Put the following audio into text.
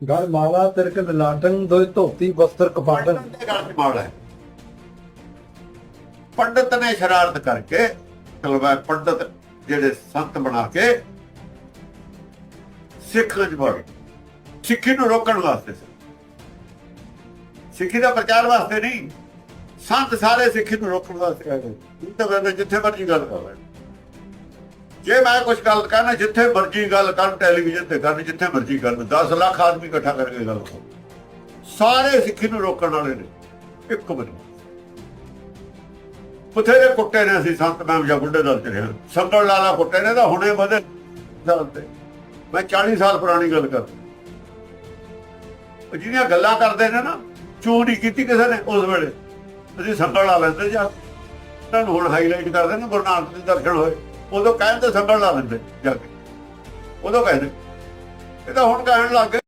ਗੜ ਮਾਲਾ ਤਿਰਕ ਲਾਟਨ ਦੋਇ ਧੋਤੀ ਬਸਤਰ ਕਪਾਟਨ ਪੰਡਤ ਦੇ ਗੱਲ ਪੰਡਤ ਨੇ ਸ਼ਰਾਰਤ ਕਰਕੇ ਕਲਵਾ ਪੰਡਤ ਜਿਹੜੇ ਸੰਤ ਬਣਾ ਕੇ ਸਿੱਖਾਂ ਚ ਵੜ ਸਿੱਖੀ ਨੂੰ ਰੋਕਣ ਵਾਸਤੇ ਸਿੱਖੀ। ਦਾ ਪ੍ਰਚਾਰ ਵਾਸਤੇ ਨਹੀਂ। ਸੰਤ ਸਾਰੇ ਸਿੱਖੀ ਨੂੰ ਰੋਕਣ ਵਾਸਤੇ ਕਹਿੰਦੇ ਇਹ ਤਾਂ ਕਹਿੰਦੇ ਜਿੱਥੇ ਮਰਜ਼ੀ ਗੱਲ ਕਰ ਲੈਣ। ਜੇ ਮੈਂ ਕੁਝ ਗੱਲ ਕਰਨਾ, ਜਿੱਥੇ ਮਰਜ਼ੀ ਗੱਲ ਕਰਨ ਟੈਲੀਵਿਜ਼ਨ ਤੇ ਕਰਨ, ਜਿੱਥੇ ਮਰਜ਼ੀ ਕਰਨ 10 ਲੱਖ ਆਦਮੀ ਇਕੱਠਾ ਕਰਕੇ ਗੱਲ ਕਰੋ। ਸਾਰੇ ਸਿੱਖੀ ਨੂੰ ਰੋਕਣ ਵਾਲੇ ਨੇ, ਇੱਕ ਵਾਰੀ ਬਥੇਰੇ ਕੁੱਟੇ ਨੇ ਅਸੀਂ, ਸੰਤ ਮੈਂ ਜਾਂ ਬੁੱਢੇ ਦਲ ਚ ਰਿਹਾ ਸੰਗਲ ਲਾਲਾ ਕੁੱਟੇ ਨੇ ਤਾਂ ਹੁਣੇ ਵਧੇ ਤੇ। ਮੈਂ 40 ਸਾਲ ਪੁਰਾਣੀ ਗੱਲ ਕਰ ਜਿਹੜੀਆਂ ਗੱਲਾਂ ਕਰਦੇ ਨੇ ਨਾ, ਚੋਰੀ ਕੀਤੀ ਕਿਸੇ ਨੇ ਉਸ ਵੇਲੇ। ਅਸੀਂ ਸੰਗਲ ਲਾ ਲੈਂਦੇ ਜਾ, ਤੁਹਾਨੂੰ ਹੁਣ ਹਾਈਲਾਈਟ ਕਰਦੇ ਨੇ ਗੁਰੂ ਨਾਨਕ ਦੇ ਦਰਸ਼ਨ ਹੋਏ। ਉਦੋਂ ਕਹਿਣ ਤੇ ਸੰਗਲ ਲਾ ਦਿੰਦੇ ਜਾ ਕੇ। ਉਦੋਂ ਕਹਿੰਦੇ। ਇਹ ਤਾਂ ਹੁਣ ਕਹਿਣ ਲੱਗ ਗਏ।